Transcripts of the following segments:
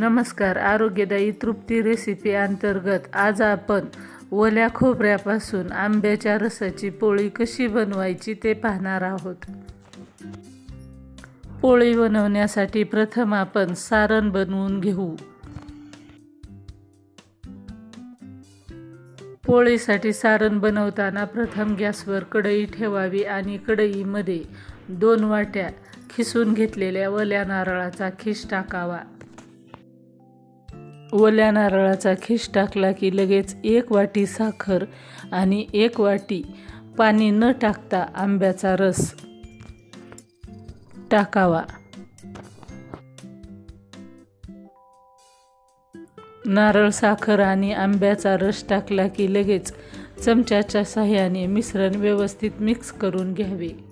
नमस्कार. आरोग्यदायी तृप्ती रेसिपी अंतर्गत आज आपण ओल्या खोबऱ्यापासून आंब्याच्या रसाची पोळी कशी बनवायची ते पाहणार आहोत. पोळी बनवण्यासाठी प्रथम आपण सारण बनवून घेऊ. पोळीसाठी सारण बनवताना प्रथम गॅसवर कढई ठेवावी आणि कढईमध्ये दोन वाट्या खिसून घेतलेल्या ओल्या नारळाचा खिस टाकावा. ओल्या नारळाचा खीस टाकला की लगेच एक वाटी साखर आणि एक वाटी पाणी न टाकता आंब्याचा रस टाकावा. नारळ साखर आणि आंब्याचा रस टाकला की लगेच चमच्याच्या साह्याने मिश्रण व्यवस्थित मिक्स करून घ्यावे.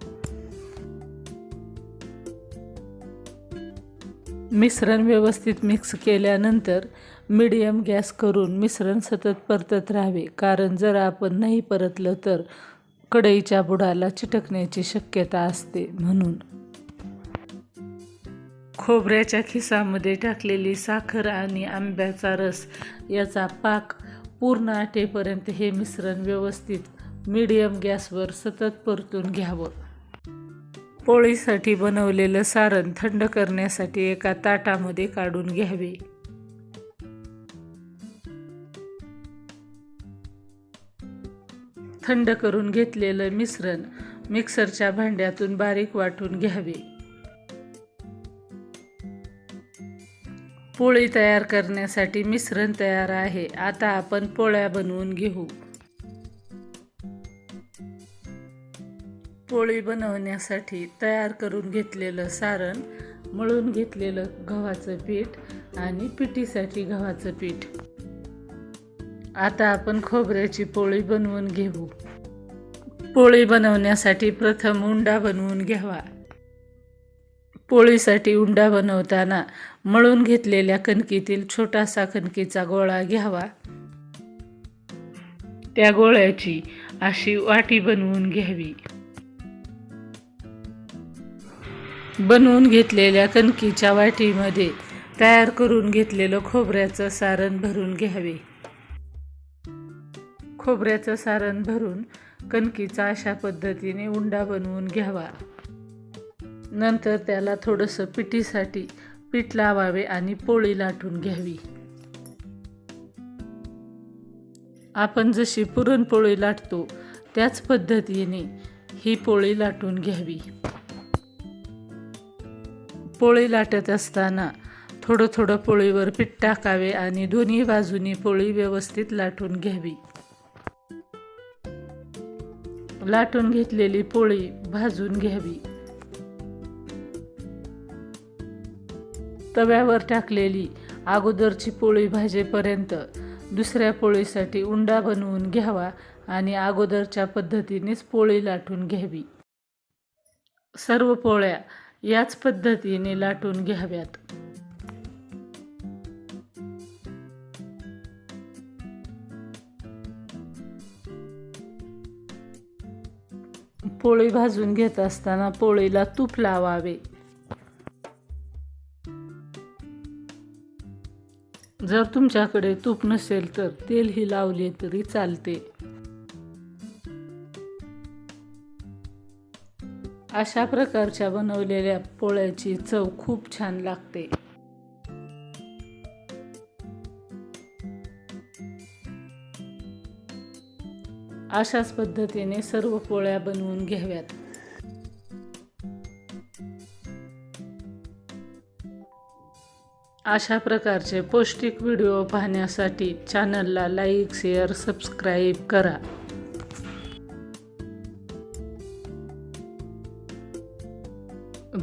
मिश्रण व्यवस्थित मिक्स केल्यानंतर मीडियम गॅस करून मिश्रण सतत परतत राहावे. कारण जर आपण नाही परतलं तर कढईच्या बुडाला चिटकण्याची शक्यता असते म्हणून. खोबऱ्याच्या खिसामध्ये टाकलेली साखर आणि आंब्याचा रस याचा पाक पूर्ण आटेपर्यंत हे मिश्रण व्यवस्थित मीडियम गॅसवर सतत परतून घ्यावं. पोळीसाठी बनवलेलं सारण थंड करण्यासाठी एका ताटामध्ये काढून घ्यावे. थंड करून घेतलेलं मिश्रण मिक्सरच्या भांड्यातून बारीक वाटून घ्यावे. पोळी तयार करण्यासाठी मिश्रण तयार आहे. आता आपण पोळ्या बनवून घेऊ. पोळी बनवण्यासाठी तयार करून घेतलेलं सारण मळून घेतलेलं गव्हाचं पीठ आणि पिठीसाठी गव्हाचं पीठ. आता आपण खोबऱ्याची पोळी बनवून घेऊ. पोळी बनवण्यासाठी प्रथम उंडा बनवून घ्यावा. पोळीसाठी उंडा बनवताना मळून घेतलेल्या कणकीतील छोटासा कणकीचा गोळा घ्यावा. त्या गोळ्याची अशी वाटी बनवून घ्यावी. बनवून घेतलेल्या कणकीच्या वाटीमध्ये तयार करून घेतलेलं खोबऱ्याचं सारण भरून घ्यावे. खोबऱ्याचं सारण भरून कणकीचा अशा पद्धतीने उंडा बनवून घ्यावा. नंतर त्याला थोडंसं पिठीसाठी पीठ लावावे आणि पोळी लाटून घ्यावी. आपण जशी पुरणपोळी लाटतो त्याच पद्धतीने ही पोळी लाटून घ्यावी. पोळी लाटत असताना थोडं थोडं पोळीवर पीठ टाकावे आणि दोन्ही बाजूनी पोळी व्यवस्थित लाटून घ्यावी. लाटून घेतलेली पोळी भाजून घ्यावी. तव्यावर टाकलेली अगोदरची पोळी भाजेपर्यंत दुसऱ्या पोळीसाठी उंडा बनवून घ्यावा आणि अगोदरच्या पद्धतीनेच पोळी लाटून घ्यावी. सर्व पोळ्या याच पद्धतीने लाटून घ्याव्यात. पोळी भाजून घेत असताना पोळीला तूप लावावे. जर तुमच्याकडे तूप नसेल तर तेलही लावले तरी चालते. अशा प्रकारच्या बनवलेल्या पोळ्याची चव खूप छान लागते. अशाच पद्धतीने सर्व पोळ्या बनवून घ्याव्यात. अशा प्रकारचे पौष्टिक व्हिडिओ पाहण्यासाठी चॅनलला लाईक शेअर सबस्क्राईब करा.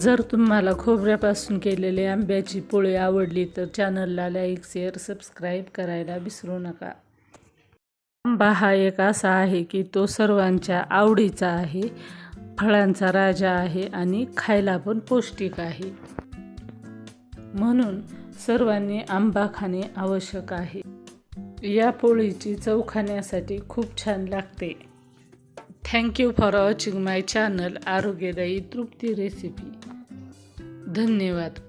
जर तुम्हाला खोबऱ्यापासून केलेली आंब्याची पोळी आवडली तर चॅनलला लाईक शेअर सबस्क्राईब करायला विसरू नका. आंबा हा एक असा आहे की तो सर्वांच्या आवडीचा आहे फळांचा राजा आहे आणि खायला पण पौष्टिक आहे. म्हणून सर्वांनी आंबा खाणे आवश्यक आहे. या पोळीची चव खाण्यासाठी खूप छान लागते. Thank you for watching my channel आरोग्यदायी तृप्ती रेसिपी धन्यवाद.